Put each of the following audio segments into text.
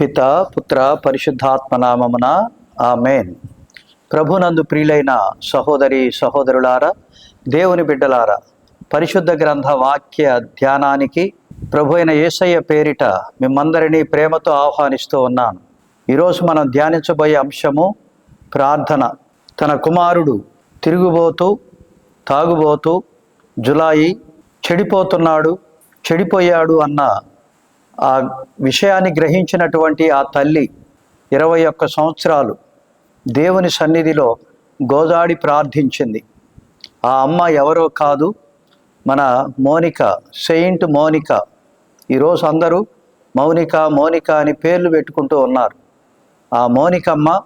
పిత పుత్ర పరిశుద్ధాత్మ నామమున ఆమెన్. ప్రభునందు ప్రియులైన సహోదరి సహోదరులారా దేవుని బిడ్డలారా పరిశుద్ధ గ్రంథ వాక్య ధ్యానానికి ప్రభు అయిన యేసయ్య పేరిట మిమ్మందరినీ ప్రేమతో ఆహ్వానిస్తూ ఉన్నాను. ఈరోజు మనం ధ్యానించబోయే అంశము ప్రార్థన. తన కుమారుడు తిరుగుబోతూ తాగుబోతూ జులాయి చెడిపోతున్నాడు చెడిపోయాడు అన్న ఆ విషయాన్ని గ్రహించినటువంటి ఆ తల్లి ఇరవై ఒక్క సంవత్సరాలు దేవుని సన్నిధిలో గోదాడి ప్రార్థించింది. ఆ అమ్మ ఎవరో కాదు మన మోనిక సెయింట్ మోనిక. ఈరోజు అందరూ మౌనిక మోనిక అని పేర్లు పెట్టుకుంటూ ఉన్నారు. ఆ మోనికమ్మ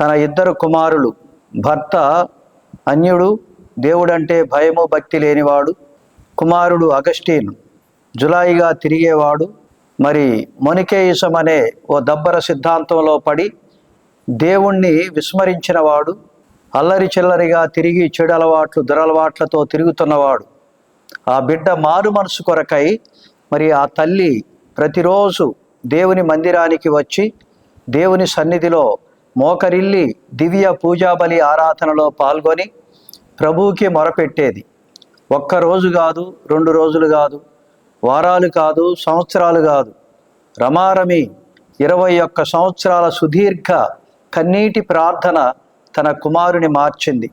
తన ఇద్దరు కుమారులు భర్త అన్యుడు దేవుడంటే భయము భక్తి లేనివాడు కుమారుడు అగస్టీన్ జులాయిగా తిరిగేవాడు మరి మొనికేయిసం అనే ఓ దబ్బర సిద్ధాంతంలో పడి దేవుణ్ణి విస్మరించినవాడు అల్లరి చిల్లరిగా తిరిగి చెడు అలవాట్లు దురలవాట్లతో తిరుగుతున్నవాడు. ఆ బిడ్డ మారు మనసు కొరకై మరి ఆ తల్లి ప్రతిరోజు దేవుని మందిరానికి వచ్చి దేవుని సన్నిధిలో మోకరిల్లి దివ్య పూజాబలి ఆరాధనలో పాల్గొని ప్రభువుకి మొరపెట్టేది. ఒక్క రోజు కాదు రెండు రోజులు కాదు వారాలు కాదు సంవత్సరాలు కాదు. రమారమి ఇరవై ఒక్క సంవత్సరాల సుదీర్ఘ కన్నీటి ప్రార్థన తన కుమారుని మార్చింది.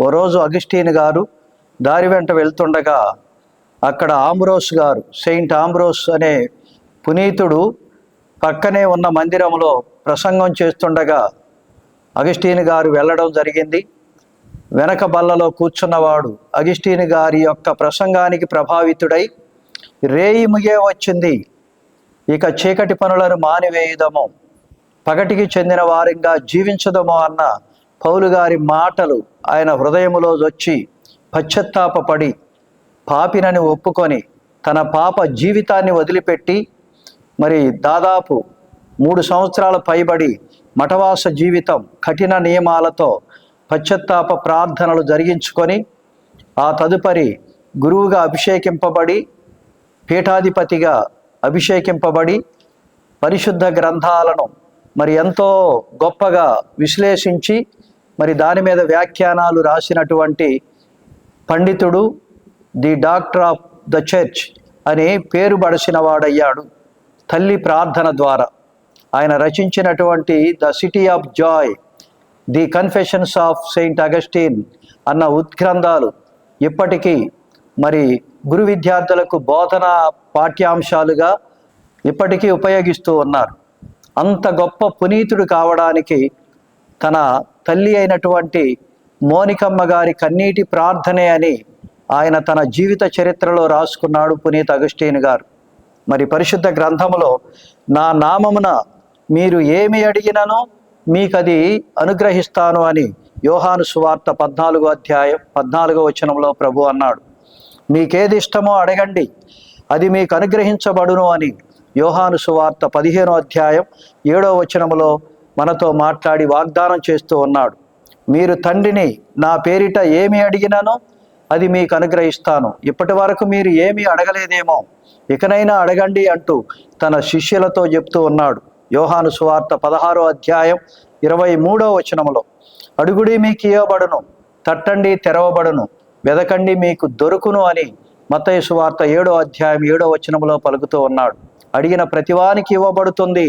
ఓ రోజు అగస్టీన్ గారు దారి వెంట వెళ్తుండగా అక్కడ ఆంబ్రోస్ గారు సెయింట్ ఆంబ్రోస్ అనే పునీతుడు పక్కనే ఉన్న మందిరంలో ప్రసంగం చేస్తుండగా అగస్టీన్ గారు వెళ్ళడం జరిగింది. వెనక బల్లలో కూర్చున్నవాడు అగస్టీన్ గారి యొక్క ప్రసంగానికి ప్రభావితుడై రేయి ముగే వచ్చింది ఇక చీకటి పనులను మానివేయుదము. పగటికి చెందిన వారంగా జీవించదము అన్న పౌలు గారి మాటలు ఆయన హృదయములో వచ్చి పశ్చత్తాపడి పాపినని ఒప్పుకొని తన పాప జీవితాన్ని వదిలిపెట్టి మరి దాదాపు మూడు సంవత్సరాల పైబడి మఠవాస జీవితం కఠిన నియమాలతో పశ్చత్తాప ప్రార్థనలు జరిగించుకొని ఆ తదుపరి గురువుగా అభిషేకింపబడి పీఠాధిపతిగా అభిషేకింపబడి పరిశుద్ధ గ్రంథాలను మరి ఎంతో గొప్పగా విశ్లేషించి మరి దాని మీద వ్యాఖ్యానాలు రాసినటువంటి పండితుడు the doctor of the church అని పేరు బడసిన వాడయ్యాడు తల్లి ప్రార్థన ద్వారా. ఆయన రచించినటువంటి the city of joy the confessions of Saint Augustine అన్న ఉద్గ్రంథాలు ఇప్పటికీ మరి గురు విద్యార్థులకు బోధన పాఠ్యాంశాలుగా ఇప్పటికీ ఉపయోగిస్తూ ఉన్నారు. అంత గొప్ప పునీతుడు కావడానికి తన తల్లి అయినటువంటి మోనికమ్మ గారి కన్నీటి ప్రార్థనే అని ఆయన తన జీవిత చరిత్రలో రాసుకున్నాడు పునీత్ అగస్టీన్ గారు. మరి పరిశుద్ధ గ్రంథములో నా నామమున మీరు ఏమి అడిగిననో మీకు అది అనుగ్రహిస్తాను అని యోహాను సువార్త పద్నాలుగో అధ్యాయం పద్నాలుగో వచనంలో ప్రభు అన్నాడు. మీకేది ఇష్టమో అడగండి. అది మీకు అనుగ్రహించబడును అని యోహాను సువార్త పదిహేనో అధ్యాయం ఏడో వచనములో మనతో మాట్లాడి వాగ్దానం చేస్తూ ఉన్నాడు. మీరు తండ్రిని నా పేరిట ఏమి అడిగినానో అది మీకు అనుగ్రహిస్తాను ఇప్పటి వరకు మీరు ఏమీ అడగలేదేమో. ఇకనైనా అడగండి అంటూ తన శిష్యులతో చెప్తూ ఉన్నాడు. యోహాను సువార్త పదహారో అధ్యాయం ఇరవై మూడో వచనములో అడుగుడి మీకు ఇవ్వబడును తట్టండి తెరవబడును వెదకండి మీకు దొరుకును అని మతయసు వార్త ఏడో అధ్యాయం ఏడో వచనములో పలుకుతూ ఉన్నాడు. అడిగిన ప్రతివానికి ఇవ్వబడుతుంది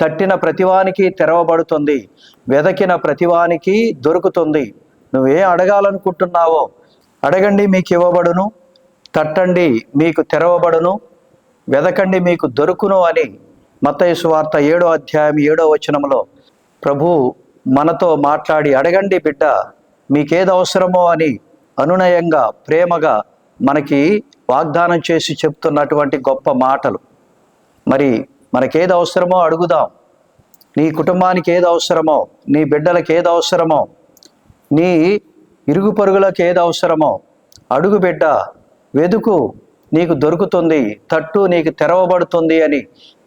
తట్టిన ప్రతివానికి తెరవబడుతుంది వెదకిన ప్రతివానికి దొరుకుతుంది. నువ్వేం అడగాలనుకుంటున్నావో అడగండి మీకు ఇవ్వబడును. తట్టండి మీకు తెరవబడును. వెదకండి మీకు దొరుకును అని మతయసు వార్త ఏడో అధ్యాయం ఏడో వచనంలో ప్రభు మనతో మాట్లాడి అడగండి బిడ్డ మీకేది అవసరమో అని అనునయంగా ప్రేమగా మనకి వాగ్దానం చేసి చెప్తున్నటువంటి గొప్ప మాటలు. మరి మనకేది అవసరమో అడుగుదాం. నీ కుటుంబానికి ఏది అవసరమో నీ బిడ్డలకు ఏది అవసరమో నీ ఇరుగు పరుగులకు ఏది అవసరమో అడుగు బిడ్డ వెదుకు నీకు దొరుకుతుంది తట్టు నీకు తెరవబడుతుంది అని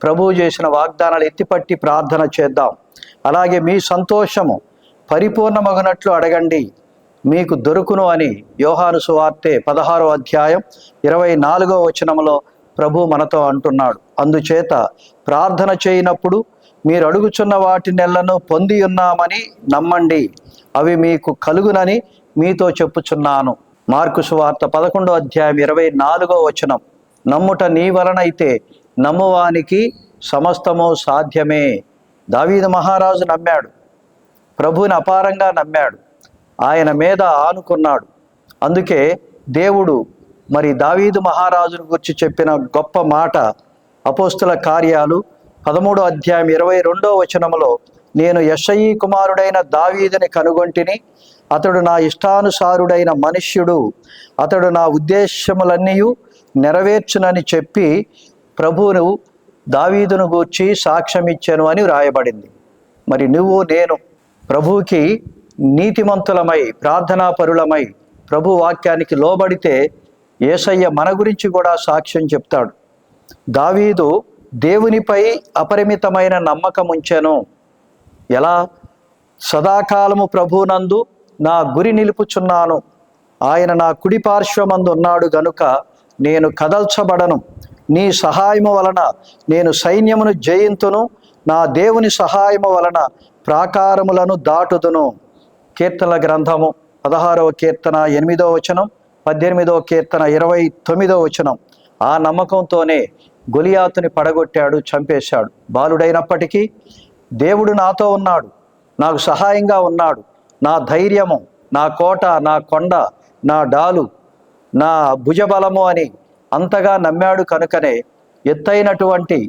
ప్రభువు చేసిన వాగ్దానాలు ఎత్తిపట్టి ప్రార్థన చేద్దాం. అలాగే మీ సంతోషము పరిపూర్ణమగినట్లు అడగండి. మీకు దొరుకును అని యోహాను సువార్తె పదహారో అధ్యాయం ఇరవై నాలుగో వచనంలో ప్రభు మనతో అంటున్నాడు. అందుచేత ప్రార్థన చేయనప్పుడు మీరు అడుగుచున్న వాటి నెలను పొంది ఉన్నామని నమ్మండి. అవి మీకు కలుగునని మీతో చెప్పుచున్నాను. మార్కు సువార్త పదకొండో అధ్యాయం ఇరవై నాలుగో వచనం. నమ్ముట నీ వలనైతే నమ్మువానికి సమస్తము సాధ్యమే. దావీదు మహారాజు నమ్మాడు. ప్రభుని అపారంగా నమ్మాడు. ఆయన మీద ఆనుకున్నాడు. అందుకే దేవుడు మరి దావీదు మహారాజును గురించి చెప్పిన గొప్ప మాట అపోస్తుల కార్యాలు పదమూడో అధ్యాయం ఇరవై రెండో వచనంలో నేను యషయి కుమారుడైన దావీదుని కనుగొంటిని అతడు నా ఇష్టానుసారుడైన మనుష్యుడు అతడు నా ఉద్దేశములన్నీ నెరవేర్చునని చెప్పి ప్రభువును దావీదును గూర్చి సాక్ష్యం ఇచ్చాను అని వ్రాయబడింది. మరి నువ్వు నేను ప్రభువుకి నీతిమంతులమై ప్రార్థనాపరులమై ప్రభు వాక్యానికి లోబడితే ఏసయ్య మన గురించి కూడా సాక్ష్యం చెప్తాడు. దావీదు దేవునిపై అపరిమితమైన నమ్మకం ఉంచాను. ఎలా? సదాకాలము ప్రభునందు నా గురి నిలుపుచున్నాను. ఆయన నా కుడి పార్శ్వమందు ఉన్నాడు గనుక నేను కదల్చబడను. నీ సహాయము వలన నేను సైన్యమును జయింతును. నా దేవుని సహాయము వలన ప్రాకారములను దాటుదును. కీర్తనల గ్రంథము పదహారవ కీర్తన ఎనిమిదో వచనం పద్దెనిమిదవ కీర్తన ఇరవై తొమ్మిదో వచనం. ఆ నమ్మకంతోనే గొలియాతుని పడగొట్టాడు చంపేశాడు. బాలుడైనప్పటికీ దేవుడు నాతో ఉన్నాడు నాకు సహాయంగా ఉన్నాడు. నా ధైర్యము నా కోట నా కొండ నా డాలు నా భుజబలము అని అంతగా నమ్మాడు కనుకనే ఎత్తైనటువంటి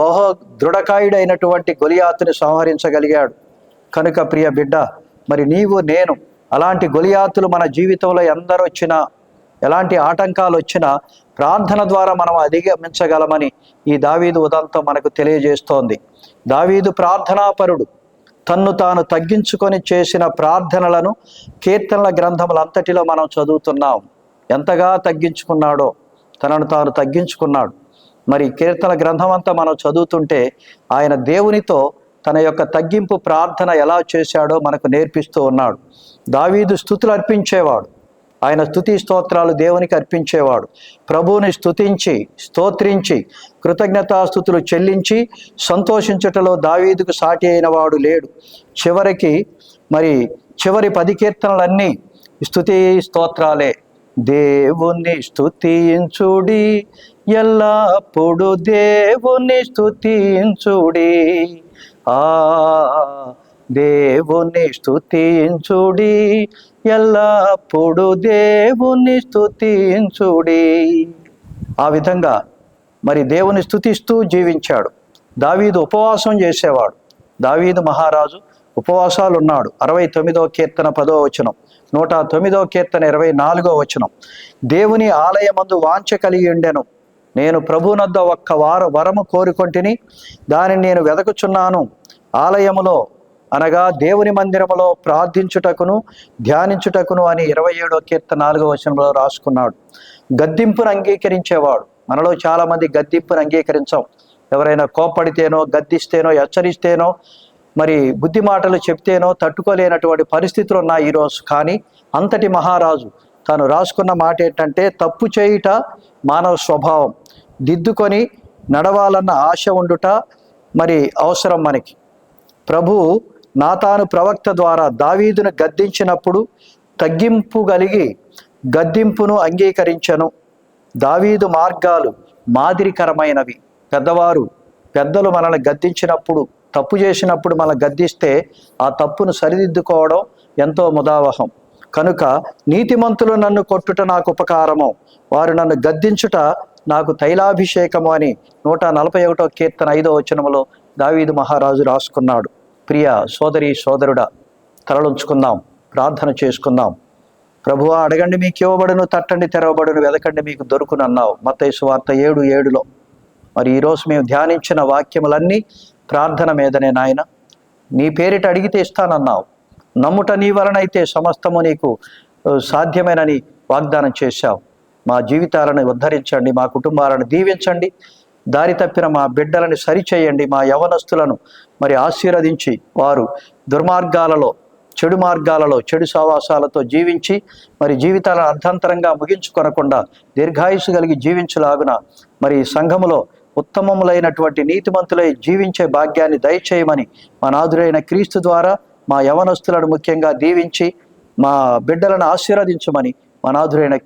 బహు దృఢకాయుడైనటువంటి గొలియాతుని సంహరించగలిగాడు. కనుక ప్రియ బిడ్డ మరి నీవు నేను అలాంటి గొలియాతులు మన జీవితంలో ఎందరు వచ్చినా ఎలాంటి ఆటంకాలు వచ్చినా ప్రార్థన ద్వారా మనం అధిగమించగలమని ఈ దావీదు ఉదంతం మనకు తెలియజేస్తోంది. దావీదు ప్రార్థనాపరుడు. తన్ను తాను తగ్గించుకొని చేసిన ప్రార్థనలను కీర్తనల గ్రంథములంతటిలో మనం చదువుతున్నాం. ఎంతగా తగ్గించుకున్నాడో తనను తాను తగ్గించుకున్నాడు. మరి కీర్తన గ్రంథం అంతా మనం చదువుతుంటే ఆయన దేవునితో తన యొక్క తగ్గింపు ప్రార్థన ఎలా చేశాడో మనకు నేర్పిస్తూ ఉన్నాడు. దావీదు స్థుతులు అర్పించేవాడు. ఆయన స్థుతి స్తోత్రాలు దేవునికి అర్పించేవాడు. ప్రభువుని స్థుతించి స్తోత్రించి కృతజ్ఞతాస్థుతులు చెల్లించి సంతోషించుటలో దావీదుకు సాటి అయిన వాడు లేడు. చివరికి మరి చివరి పది కీర్తనలన్నీ స్థుతి స్తోత్రాలే. దేవుని స్థుతించుడి ఎల్లప్పుడు దేవుని స్థుతించుడి. ఆ దేవుని స్తుతించుడి. ఎల్లప్పుడు దేవుని స్థుతించుడి ఆ విధంగా మరి దేవుని స్తుతిస్తూ జీవించాడు. దావీదు ఉపవాసం చేసేవాడు. దావీదు మహారాజు ఉపవాసాలు ఉన్నాడు అరవై తొమ్మిదో కీర్తన పదో వచనం నూట తొమ్మిదో కీర్తన ఇరవై నాలుగో వచనం. దేవుని ఆలయమందు వాంఛ కలిగి ఉండెను. నేను ప్రభునద్ద ఒక్క వార వరము కోరుకొంటిని దానిని నేను వెదకుచున్నాను. ఆలయములో అనగా దేవుని మందిరములో ప్రార్థించుటకును ధ్యానించుటకును అని ఇరవై ఏడో కీర్త నాలుగో వచనంలో రాసుకున్నాడు. గద్దింపును అంగీకరించేవాడు. మనలో చాలామంది గద్దింపును అంగీకరించాం. ఎవరైనా కోప్పడితేనో గద్దిస్తేనో హెచ్చరిస్తేనో మరి బుద్ధి మాటలు చెప్తేనో తట్టుకోలేనటువంటి పరిస్థితులు ఉన్నాయి ఈరోజు. కానీ అంతటి మహారాజు తాను రాసుకున్న మాట ఏంటంటే తప్పు చేయుట మానవ స్వభావం. దిద్దుకొని నడవాలన్న ఆశ ఉండుట మరి అవసరం మనకి. ప్రభు నాతాను ప్రవక్త ద్వారా దావీదును గద్దించినప్పుడు తగ్గింపు కలిగి గద్దింపును అంగీకరించను. దావీదు మార్గాలు మాదిరికరమైనవి. పెద్దవారు పెద్దలు మనల్ని గద్దించినప్పుడు తప్పు చేసినప్పుడు మనం గద్దిస్తే ఆ తప్పును సరిదిద్దుకోవడం ఎంతో ముదావహం. కనుక నీతిమంతులు నన్ను కొట్టుట నాకు ఉపకారము. వారు నన్ను గద్దించుట నాకు తైలాభిషేకము అని నూట నలభై ఒకటో కీర్తన ఐదో వచనములో దావీదు మహారాజు రాసుకున్నాడు. ప్రియ సోదరి సోదరుడా తలలుంచుకుందాం ప్రార్థన చేసుకుందాం. ప్రభువా అడగండి మీకు ఇవ్వబడును తట్టండి తెరవబడును వెదకండి మీకు దొరుకును అన్నావు. మతేసు వార్త ఏడు ఏడులో. మరి ఈరోజు మేము ధ్యానించిన వాక్యములన్నీ ప్రార్థన మీదనే నాయన. నీ పేరిట అడిగితే ఇస్తానన్నావు. నమ్ముట నీ వలనైతే సమస్తము నీకు సాధ్యమేనని వాగ్దానం చేశావు. మా జీవితాలను ఉద్ధరించండి మా కుటుంబాలను దీవించండి. దారి తప్పిన మా బిడ్డలను సరిచేయండి మా యవనస్తులను మరి ఆశీర్వదించి వారు దుర్మార్గాలలో చెడు మార్గాలలో చెడు సావాసాలతో జీవించి మరి జీవితాలను అర్థంతరంగా ముగించుకొనకుండా దీర్ఘాయుసు కలిగి జీవించులాగున మరి సంఘములో ఉత్తమములైనటువంటి నీతిమంతులై జీవించే భాగ్యాన్ని దయచేయమని మా నాదురైన క్రీస్తు ద్వారా మా యవనస్తులను ముఖ్యంగా దీవించి మా బిడ్డలను ఆశీర్వదించమని మా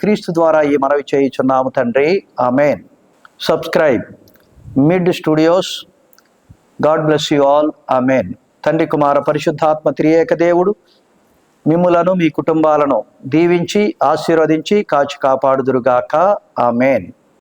క్రీస్తు ద్వారా ఈ మనవి చేయుచున్నాము తండ్రి. Amen. Subscribe Mid Studios God bless you all amen. తండ్రి కుమార పరిశుద్ధాత్మ త్రియేక దేవుడు మిమ్ములను మీ కుటుంబాలను దీవించి ఆశీర్వదించి కాచి కాపాడుదురుగాక. ఆమెన్.